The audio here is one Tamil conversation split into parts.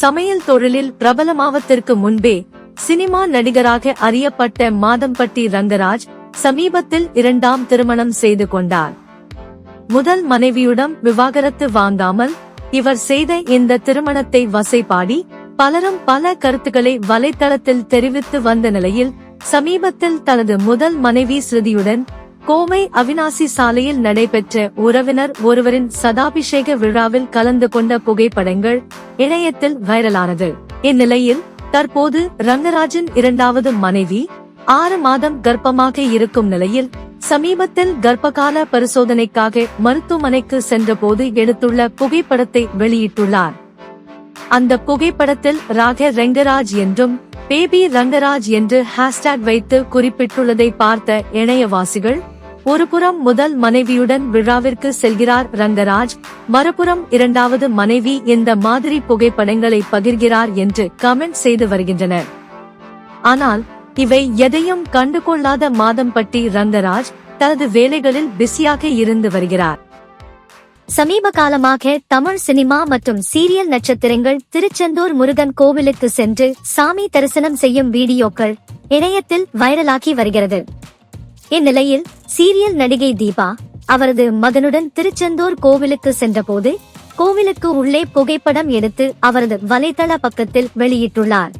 சமையல் தொழிலில் பிரபலமாவதற்கு முன்பே சினிமா நடிகராக அறியப்பட்ட மாதம்பட்டி ரங்கராஜ் சமீபத்தில் இரண்டாம் திருமணம் செய்து கொண்டார். முதல் மனைவியுடன் விவாகரத்து வாங்காமல் இவர் செய்த இந்த திருமணத்தை வசைபாடி பலரும் பல கருத்துக்களை வலைத்தளத்தில் தெரிவித்து வந்த நிலையில் சமீபத்தில் தனது முதல் மனைவி ஸ்ருதியுடன் கோவை அவினாசி சாலையில் நடைபெற்ற உறவினர் ஒருவரின் சதாபிஷேக விழாவில் கலந்து கொண்ட புகைப்படங்கள் இணையத்தில் வைரலானது. இந்நிலையில் தற்போது ரங்கராஜின் இரண்டாவது மனைவி ஆறு மாதம் கர்ப்பமாக இருக்கும் நிலையில் சமீபத்தில் கர்ப்பகால பரிசோதனைக்காக மருத்துவமனைக்கு சென்றபோது எடுத்துள்ள புகைப்படத்தை வெளியிட்டுள்ளார். அந்த புகைப்படத்தில் ராக ரெங்கராஜ் என்றும் பேபி ரங்கராஜ் என்று ஹேஷ்டேக் வைத்து குறிப்பிட்டுள்ளதை பார்த்த இணையவாசிகள் ஒருபுறம் முதல் மனைவியுடன் விழாவிற்கு செல்கிறார் ரங்கராஜ் மறுபுறம் இரண்டாவது மனைவி இந்த மாதிரி புகைப்படங்களை பகிர்கிறார் என்று கமெண்ட் செய்து வருகின்றனர். ஆனால் இவை எதையும் கண்டுகொள்ளாத மாதம்பட்டி ரங்கராஜ் தனது வேலைகளில் பிஸியாக இருந்து வருகிறார். சமீப காலமாக தமிழ் சினிமா மற்றும் சீரியல் நட்சத்திரங்கள் திருச்செந்தூர் முருகன் கோவிலுக்கு சென்று சாமி தரிசனம் செய்யும் வீடியோக்கள் இணையத்தில் வைரலாகி வருகிறது. இந்நிலையில் சீரியல் நடிகை தீபா அவரது மகனுடன் திருச்செந்தூர் கோவிலுக்கு சென்றபோது கோவிலுக்கு உள்ளே புகைப்படம் எடுத்து அவரது வலைதள பக்கத்தில் வெளியிட்டுள்ளார்.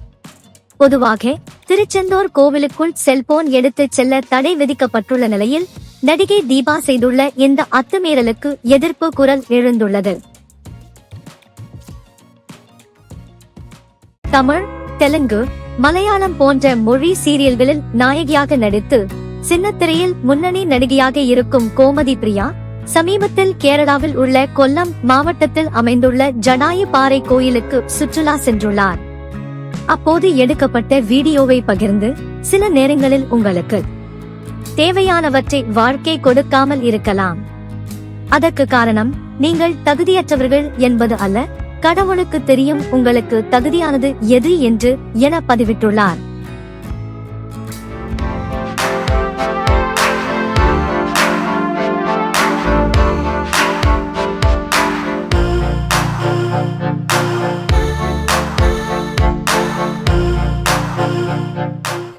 பொதுவாக திருச்செந்தூர் கோவிலுக்குள் செல்போன் எடுத்துச் செல்ல தடை விதிக்கப்பட்டுள்ள நிலையில் நடிகை தீபா செய்துள்ள இந்த அத்துமீறலுக்கு எதிர்ப்பு குரல் எழுந்துள்ளது. தமிழ் தெலுங்கு மலையாளம் போன்ற மொழி சீரியல்களில் நாயகியாக நடித்து சின்னத்திரையில் முன்னணி நடிகையாக இருக்கும் கோமதி பிரியா சமீபத்தில் கேரளாவில் உள்ள கொல்லம் மாவட்டத்தில் அமைந்துள்ள ஜடாயு பாறை கோயிலுக்கு சுற்றுலா சென்றுள்ளார். அப்போது எடுக்கப்பட்ட வீடியோவை பகிர்ந்து சில நேரங்களில் உங்களுக்கு தேவையானவற்றை வாழ்க்கை கொடுக்காமல் இருக்கலாம். அதற்கு காரணம் நீங்கள் தகுதியற்றவர்கள் என்பது அல்ல கடவுளுக்கு தெரியும் உங்களுக்கு தகுதியானது எது என்று என பதிவிட்டுள்ளார்.